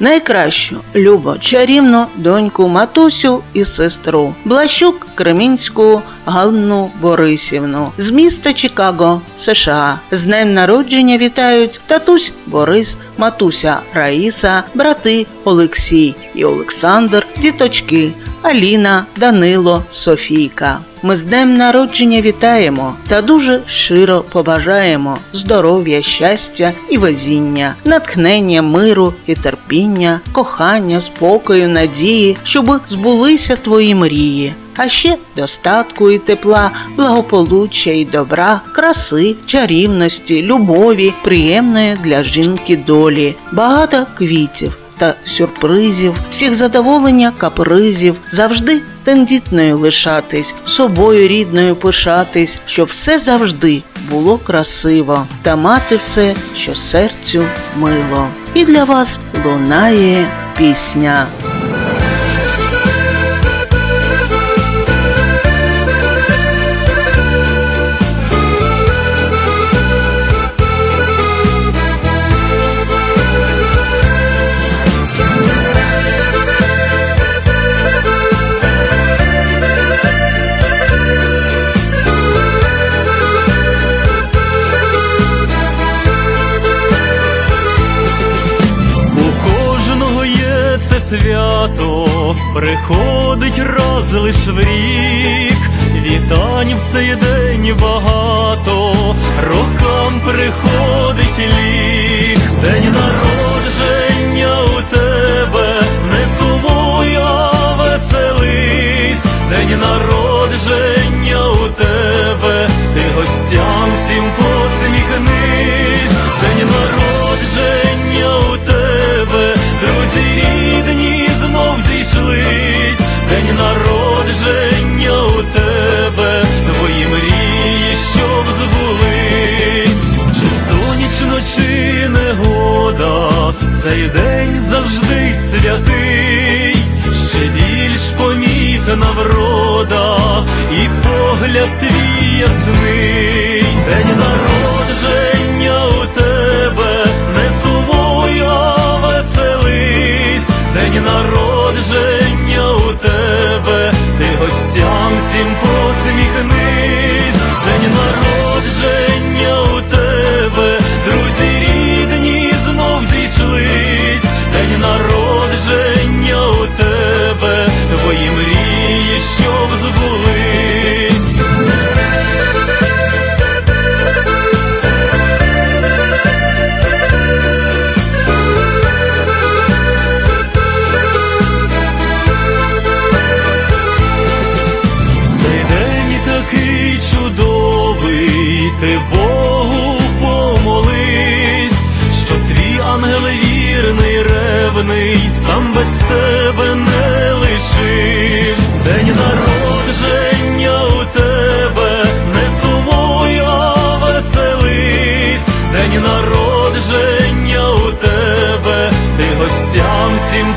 найкращу, любо, чарівну доньку Матусю і сестру, Блащук Кремінську Ганну Борисівну з міста Чикаго, США. З днем народження вітають татусь Борис, матуся Раїса, брати Олексій і Олександр, діточки Аліна, Данило, Софійка. Ми з днем народження вітаємо та дуже щиро побажаємо здоров'я, щастя і везіння, натхнення, миру і терпіння, кохання, спокою, надії, щоб збулися твої мрії. А ще достатку і тепла, благополуччя і добра, краси, чарівності, любові, приємної для жінки долі, багато квітів та сюрпризів, всіх задоволення капризів, завжди тендітною лишатись, собою рідною пишатись, щоб все завжди було красиво, та мати все, що серцю мило. І для вас лунає пісня. Свято, приходить раз лиш в рік, вітань в цей день багато, рокам приходить цей день завжди святий, ще більш помітна врода, і погляд твій ясний, день ти Богу помолись, щоб твій ангел вірний, ревний, сам без тебе не лишився. День народження у тебе, не сумуй, а веселись, день народження у тебе, ти гостям всім